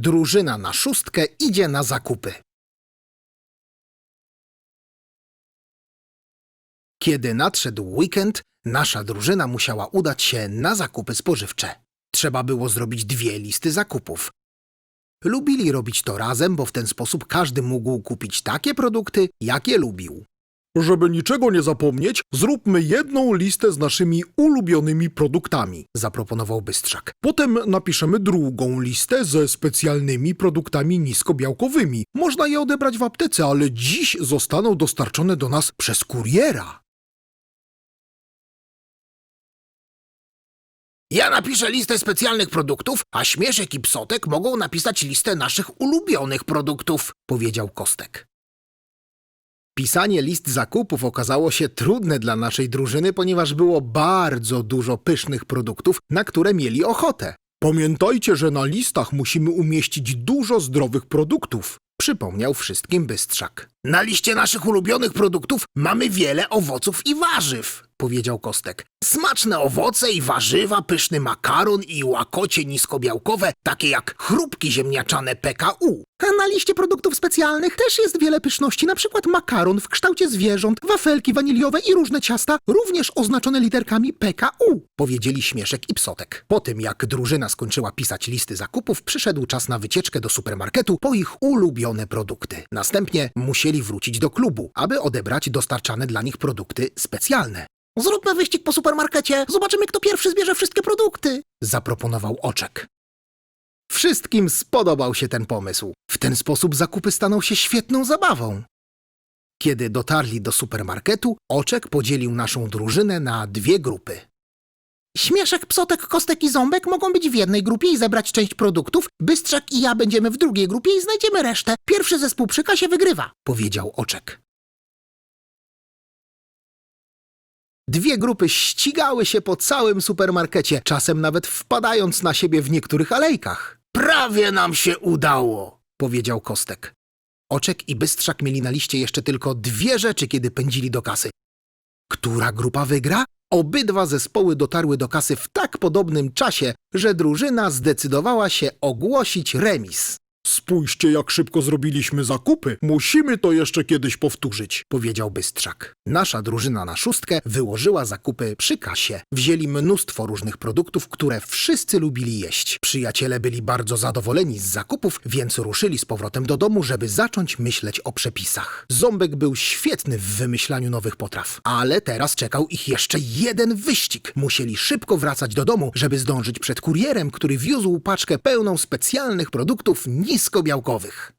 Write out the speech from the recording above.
Drużyna na szóstkę idzie na zakupy. Kiedy nadszedł weekend, nasza drużyna musiała udać się na zakupy spożywcze. Trzeba było zrobić dwie listy zakupów. Lubili robić to razem, bo w ten sposób każdy mógł kupić takie produkty, jakie lubił. Żeby niczego nie zapomnieć, zróbmy jedną listę z naszymi ulubionymi produktami. Zaproponował Bystrzak. Potem napiszemy drugą listę ze specjalnymi produktami niskobiałkowymi. Można je odebrać w aptece, ale dziś zostaną dostarczone do nas przez kuriera. Ja napiszę listę specjalnych produktów, a Śmieszek i Psotek mogą napisać listę naszych ulubionych produktów, powiedział Kostek. Pisanie list zakupów okazało się trudne dla naszej drużyny, ponieważ było bardzo dużo pysznych produktów, na które mieli ochotę. Pamiętajcie, że na listach musimy umieścić dużo zdrowych produktów. Przypomniał wszystkim Bystrzak. Na liście naszych ulubionych produktów mamy wiele owoców i warzyw, powiedział Kostek. Smaczne owoce i warzywa, pyszny makaron i łakocie niskobiałkowe, takie jak chrupki ziemniaczane PKU. A na liście produktów specjalnych też jest wiele pyszności, na przykład makaron w kształcie zwierząt, wafelki waniliowe i różne ciasta, również oznaczone literkami PKU, powiedzieli Śmieszek i Psotek. Po tym, jak drużyna skończyła pisać listy zakupów, przyszedł czas na wycieczkę do supermarketu po ich ulubione produkty. Następnie musieli wrócić do klubu, aby odebrać dostarczane dla nich produkty specjalne. Zróbmy wyścig po supermarkecie, zobaczymy, kto pierwszy zbierze wszystkie produkty, zaproponował Oczek. Wszystkim spodobał się ten pomysł. W ten sposób zakupy staną się świetną zabawą. Kiedy dotarli do supermarketu, Oczek podzielił naszą drużynę na dwie grupy. Śmieszek, Psotek, Kostek i Ząbek mogą być w jednej grupie i zebrać część produktów. Bystrzak i ja będziemy w drugiej grupie i znajdziemy resztę. Pierwszy zespół przy kasie wygrywa, powiedział Oczek. Dwie grupy ścigały się po całym supermarkecie, czasem nawet wpadając na siebie w niektórych alejkach. Prawie nam się udało, powiedział Kostek. Oczek i Bystrzak mieli na liście jeszcze tylko dwie rzeczy, kiedy pędzili do kasy. Która grupa wygra? Obydwa zespoły dotarły do kasy w tak podobnym czasie, że drużyna zdecydowała się ogłosić remis. Spójrzcie, jak szybko zrobiliśmy zakupy. Musimy to jeszcze kiedyś powtórzyć. powiedział Bystrzak. Nasza drużyna na szóstkę wyłożyła zakupy przy kasie. Wzięli mnóstwo różnych produktów, które wszyscy lubili jeść. Przyjaciele byli bardzo zadowoleni z zakupów, więc ruszyli z powrotem do domu, żeby zacząć myśleć o przepisach. Ząbek był świetny w wymyślaniu nowych potraw, ale teraz czekał ich jeszcze jeden wyścig. Musieli szybko wracać do domu, żeby zdążyć przed kurierem, który wiózł paczkę pełną specjalnych produktów niskobiałkowych.